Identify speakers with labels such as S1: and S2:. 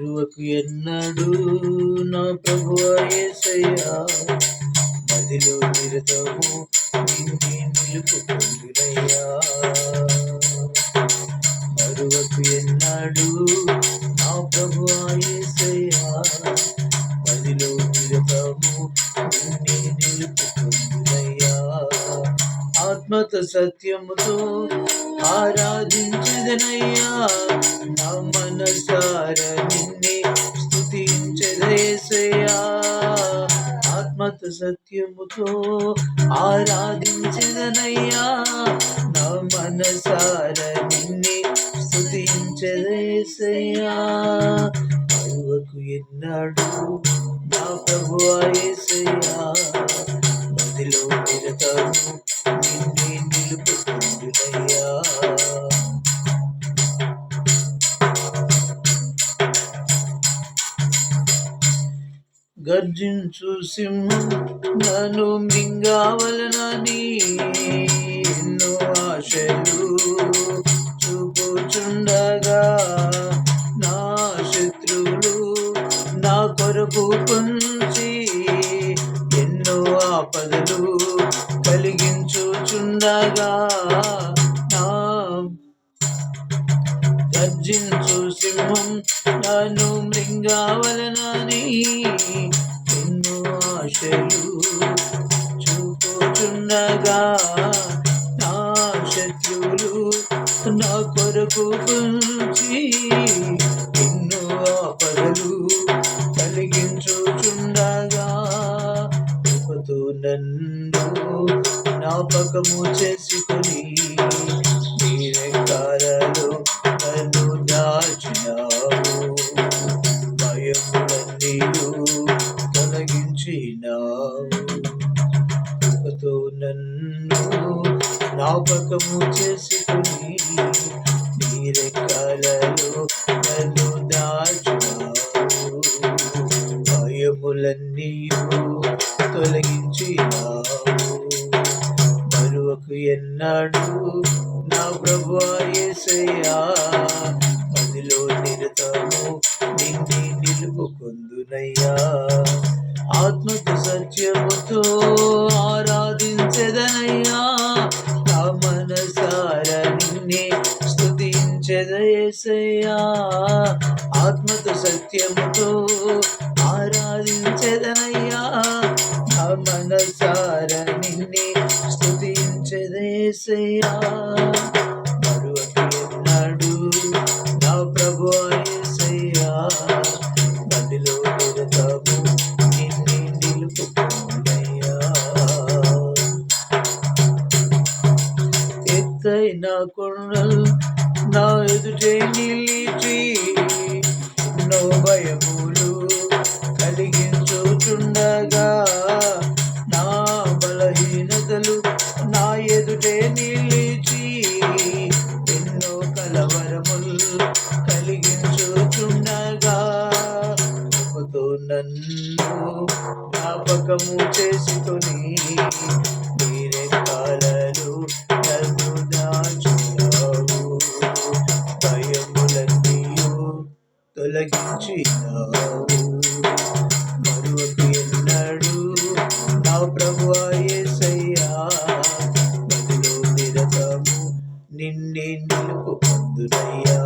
S1: కరువకు ఎన్నడు నా ప్రభు ఏసయ్యా. నదిలో నిరతము నిన్నే నిలుపుకుందునయ్యా కరువకు ఎన్నడు నా ప్రభు ఏసయ్యా. ఆత్మత సత్యముతో ఆరాధించదనయ్యా. నా మనసార నిన్నే స్థుతించదేసయ్యా ఆత్మత సత్యముతో ఆరాధించదనయ్యా. నా మనసార నిన్నే స్థుతించదేసయ్యా మరువకు ఎన్నాడు నా ప్రభు గర్జించు సింహం నన్ను మింగావలనని ఎన్నో ఆశలు చూపుచుండగా నా శత్రువులు నా కొరకు పొంచి ఎన్నో ఆపదలు కలిగించుచుండగా నా గర్జించు సింహం నన్ను మృంగావలనని ఎన్నో ఆశలు చూపుచుండగా నా శత్రులు నా కొరకు పుంచి ఎన్నో ఆపదలు కలిగించుచుండగా కృపతో నన్ను జ్ఞాపకము చేసుకొని నీరెక్కాలలో నన్ను దాచినావు. భయములన్నీయు జ్ఞాపకము చేసుకుని నీరెక్కలలో నన్ను దాచినావు భయములన్నీ తొలగించినావు. మరువకు ఎన్నాడు నా ప్రభాయసయ్యా అందులో నిరతము నిన్ను నిలుపుకుందునయ్యా. ఆత్మకు సత్యముతో ఆరాధించదనయ్యా. స్తుతించదయేసయ్యా ఆత్మతో సత్యముతో ఆరాధించదనయ్యా. నా మనసార నిన్నే స్థుతించదేసయ్యా మరువకు ఎన్నాడు నా ప్రభు యేసయ్యా నిరతము నిన్నే ఎత్తైన కొండలు నా ఎదుటే నిలిచి ఎన్నో భయములు కలిగించుచుండగా నా బలహీనతలు నా ఎదుటే నిలిచి ఎన్నో కలవరములు కలిగించుచుండగా నన్ను జ్ఞాపకము చేసుకొని నిండి నిలుపు పొందునయ్యా.